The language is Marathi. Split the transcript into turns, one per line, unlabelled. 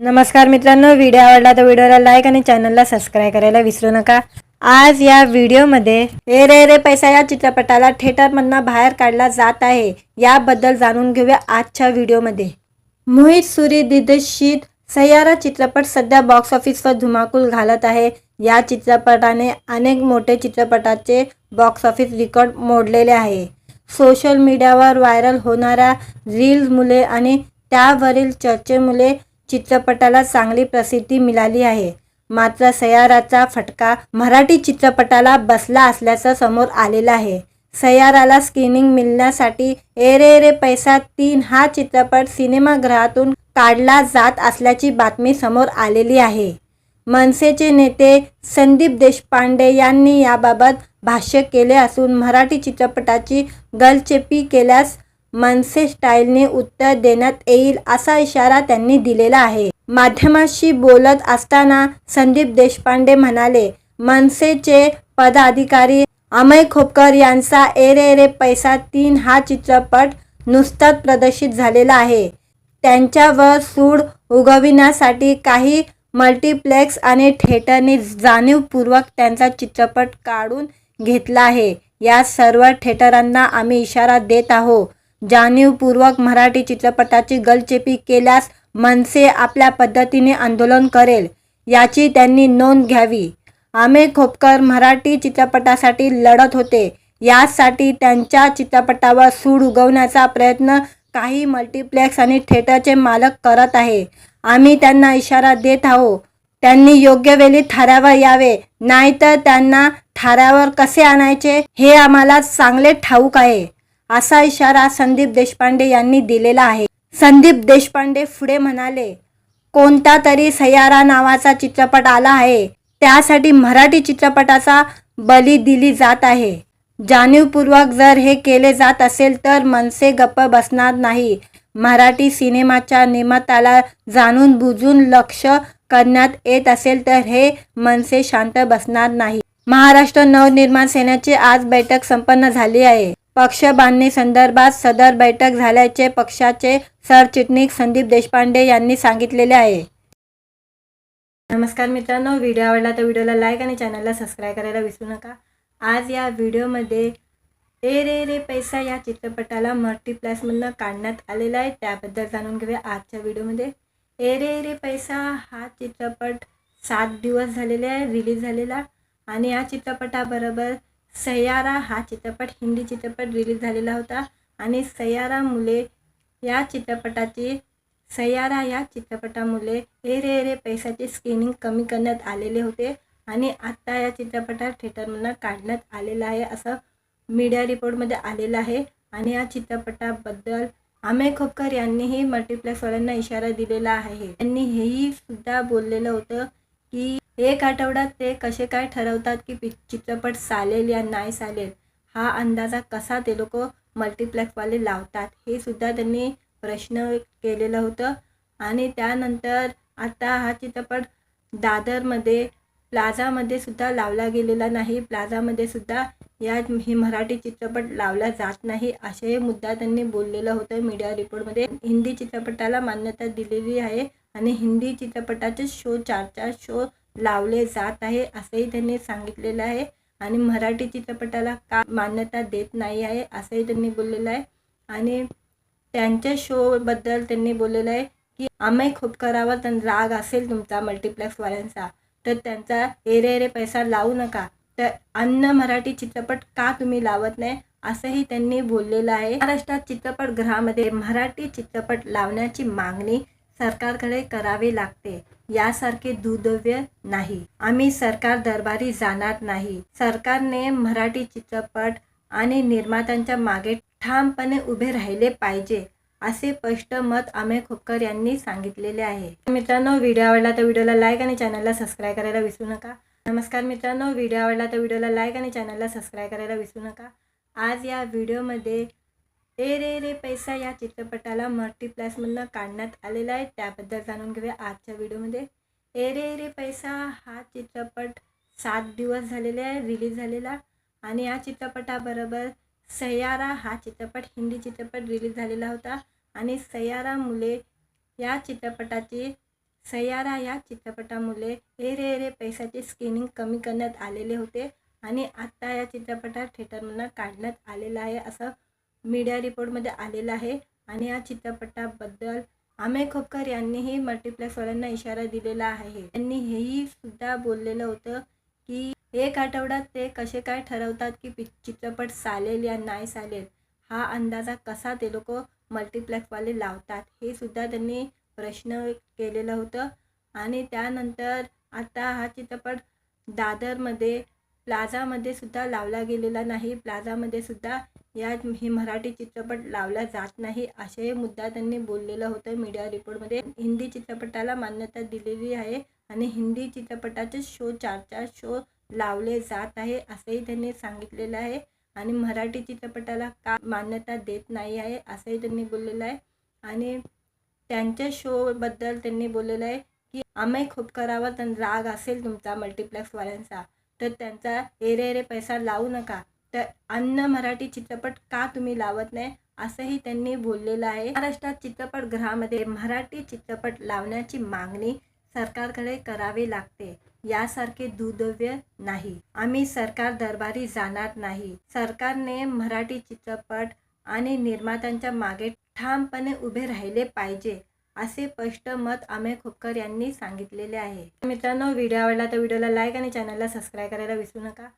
नमस्कार मित्रांनो व्हिडिओ आवडला तर व्हिडिओला लाईक आणि चॅनलला सबस्क्राईब करायला विसरू नका. आज या व्हिडिओमध्ये हे रे रे पैसा या चित्रपटाला थिएटरमधनं बाहेर काढला जात आहे. याबद्दल जाणून घेऊया आजच्या व्हिडिओमध्ये. मोहित सुरी दिग्दर्शित सह्यारा चित्रपट सध्या बॉक्स ऑफिसवर धुमाकूल घालत आहे. या चित्रपटाने अनेक मोठे चित्रपटाचे बॉक्स ऑफिस रेकॉर्ड मोडलेले आहे. सोशल मीडियावर व्हायरल होणाऱ्या रील्समुळे आणि त्यावरील चर्चेमुळे चित्रपटाला चांगली प्रसिद्धी मिळाली आहे. मात्र सयाराचा फटका मराठी चित्रपटाला बसला असल्याचं समोर आलेलं आहे. सयाराला स्क्रीनिंग मिळण्यासाठी ए रे रे पैसा तीन हा चित्रपट सिनेमागृहातून काढला जात असल्याची बातमी समोर आलेली आहे. मनसेचे नेते संदीप देशपांडे यांनी याबाबत भाष्य केले असून मराठी चित्रपटाची गलचेपी केल्यास मनसे स्टाईलने उत्तर देण्यात येईल असा इशारा त्यांनी दिलेला आहे. माध्यमाशी बोलत असताना संदीप देशपांडे म्हणाले मनसेचे पदाधिकारी अमय खोपकर यांचा एरे रे रे पैसा तीन हा चित्रपट नुसताच प्रदर्शित झालेला आहे. त्यांच्यावर सूड उगविण्यासाठी काही मल्टिप्लेक्स आणि थिएटरने जाणीवपूर्वक त्यांचा चित्रपट काढून घेतला आहे. या सर्व थिएटरांना आम्ही इशारा देत आहोत. जाणीवपूर्वक मराठी चित्रपटाची गलचेपी केल्यास मनसे आपल्या पद्धतीने आंदोलन करेल याची त्यांनी नोंद घ्यावी. आमे खोपकर मराठी चित्रपटासाठी लढत होते. यासाठी त्यांच्या चित्रपटावर सूड उगवण्याचा प्रयत्न काही मल्टिप्लेक्स आणि थिएटरचे मालक करत आहे. आम्ही त्यांना इशारा देत आहोत. त्यांनी योग्य वेळी थाऱ्यावर यावे नाहीतर त्यांना थाऱ्यावर कसे आणायचे हे आम्हाला चांगले ठाऊक आहे. असा इशारा संदीप देशपांडे यांनी दिलेला आहे. संदीप देशपांडे पुढे म्हणाले कोणता तरी सयारा नावाचा चित्रपट आला आहे. त्यासाठी मराठी चित्रपटाचा बली दिली जात आहे. जाणीवपूर्वक जर हे केले जात असेल तर मनसे गप्प बसणार नाही. मराठी सिनेमाच्या निर्मात्याला जाणून बुजून लक्ष करण्यात येत असेल तर हे मनसे शांत बसणार नाही. महाराष्ट्र नवनिर्माण सेनेची आज बैठक संपन्न झाली आहे. पक्ष बांधणी संदर्भात सदर बैठक झाल्याचे पक्षाचे सरचिटणीस संदीप देशपांडे यांनी सांगितलेले आहे. नमस्कार मित्रांनो व्हिडिओ आवडला तर व्हिडिओला लाईक आणि चॅनलला सबस्क्राईब करायला विसरू नका. आज या व्हिडिओमध्ये ए रे रे पैसा या चित्रपटाला मल्टीप्लॅसमधनं काढण्यात आलेला आहे. त्याबद्दल जाणून घेऊया आजच्या व्हिडिओमध्ये. ए रे रे पैसा हा चित्रपट सात दिवस झालेले आहे रिलीज झालेला. आणि या चित्रपटाबरोबर सैयारा हा चित्रपट हिंदी चित्रपट रिलीज झालेला होता. आणि सय्यारा मुले या चित्रपटाची सैयारा या चित्रपटामुळे ए रे रे पैशाचे स्क्रीनिंग कमी करण्यात आलेले होते. आणि आत्ता या चित्रपटात थिएटरमधून काढण्यात आलेलं आहे असं मीडिया रिपोर्टमध्ये आलेलं आहे. आणि या चित्रपटाबद्दल अमेय खोपकर यांनीही मल्टिप्लेक्सवाल्यांना इशारा दिलेला आहे. त्यांनी हेही सुद्धा बोललेलं होतं की एक आठवड्यात ते कसे काय ठरवतात की पि चित्रपट चालेल या नाही चालेल हा अंदाजा कसा ते लोक मल्टिप्लेक्सवाले लावतात हे सुद्धा त्यांनी प्रश्न केलेलं होतं. आणि त्यानंतर आता हा चित्रपट दादरमध्ये प्लाझामध्ये सुद्धा लावला गेलेला नाही. प्लाझामध्ये सुद्धा या हे मराठी चित्रपट लावला जात नाही असे मुद्दा त्यांनी बोललेलं होतं मीडिया रिपोर्टमध्ये. हिंदी चित्रपटाला मान्यता दिलेली आहे आणि हिंदी चित्रपटाचे शो चार चार शो लावले जात आहे असंही त्यांनी सांगितलेलं आहे. आणि मराठी चित्रपटाला का मान्यता देत नाही आहे असंही त्यांनी बोललेलं आहे. आणि त्यांच्या शोबद्दल त्यांनी बोललेलं आहे की अमय खोपकरावर त्यां राग असेल तुमचा मल्टिप्लेक्सवाल्यांचा तर त्यांचा एरे एरे पैसा लावू नका. तर अन्न मराठी चित्रपट का तुम्ही लावत नाही? असंही त्यांनी बोललेलं आहे. महाराष्ट्रात चित्रपटगृहामध्ये मराठी चित्रपट लावण्याची मागणी सरकारकडे करावी लागते. यासारखे दुर्दैव्य नाही. आम्ही सरकार दरबारी जाणार नाही. सरकारने मराठी चित्रपट आणि निर्मात्यांच्या मागे ठामपणे उभे राहिले पाहिजे असे स्पष्ट मत अमेय खोपकर यांनी सांगितलेले आहे. मित्रांनो व्हिडिओ आवडला तर व्हिडिओला लाईक आणि चॅनलला सबस्क्राईब करायला विसरू नका. नमस्कार मित्रांनो व्हिडिओ आवडला तर व्हिडिओला लाईक आणि चॅनलला सबस्क्राईब करायला विसरू नका. आज या व्हिडिओमध्ये ए रे रे पैसा या चित्रपटाला मल्टिप्लॅसमधनं काढण्यात आलेला आहे. त्याबद्दल जाणून घेऊया आजच्या व्हिडिओमध्ये. ए रे रे पैसा हा चित्रपट सात दिवस झालेले आहे रिलीज झालेला. आणि या चित्रपटाबरोबर सयारा हा चित्रपट हिंदी चित्रपट रिलीज झालेला होता. आणि सयारा मुले या चित्रपटाची सयारा या चित्रपटामुळे ए रे ए रे पैसाचे स्क्रीनिंग कमी करण्यात आलेले होते. आणि आत्ता या चित्रपटात थिएटरमधनं काढण्यात आलेलं आहे असं मीडिया रिपोर्टमध्ये आलेला आहे. आणि या चित्रपटाबद्दल अमेय खोपकर यांनीही मल्टिप्लेक्सवाल्यांना इशारा दिलेला आहे. त्यांनी हेही सुद्धा बोललेलं होतं की एक आठवड्यात ते कसे काय ठरवतात की पि चित्रपट चालेल या नाही चालेल हा अंदाजा कसा ते लोक मल्टिप्लेक्सवाले लावतात हे सुद्धा त्यांनी प्रश्न केलेलं होतं. आणि त्यानंतर आता हा चित्रपट दादरमध्ये प्लाझामध्ये सुद्धा लावला गेलेला नाही. प्लाझामध्ये सुद्धा या हे मराठी चित्रपट लावला जात नाही असे मुद्दा त्यांनी बोललेलं होतं मीडिया रिपोर्टमध्ये. हिंदी चित्रपटाला मान्यता दिलेली आहे आणि हिंदी चित्रपटाचे शो चार चार शो लावले जात आहे असंही त्यांनी सांगितलेलं आहे. आणि मराठी चित्रपटाला का मान्यता देत नाही आहे असंही त्यांनी बोललेलं आहे. आणि त्यांच्या शोबद्दल त्यांनी बोललेलं आहे की आम्ही खूप करावा तर राग असेल तुमचा मल्टिप्लेक्सवाल्यांचा. तर त्यांचा एरे एरे पैसा लावू नका. तर अन्न मराठी चित्रपट का तुम्ही लावत नाही? असंही त्यांनी बोललेलं आहे. महाराष्ट्रात चित्रपटगृहामध्ये मराठी चित्रपट लावण्याची मागणी सरकारकडे करावी लागते. यासारखे दुर्दव्य नाही. आम्ही सरकार दरबारी जाणार नाही. सरकारने मराठी चित्रपट आणि निर्मात्यांच्या मागे ठामपणे उभे राहिले पाहिजे असे स्पष्ट मत अमेय खोपकर यांनी सांगितलेले आहे. मित्रांनो व्हिडिओ आवडला तर व्हिडिओला लाईक आणि चॅनलला सबस्क्राईब करायला विसरू नका.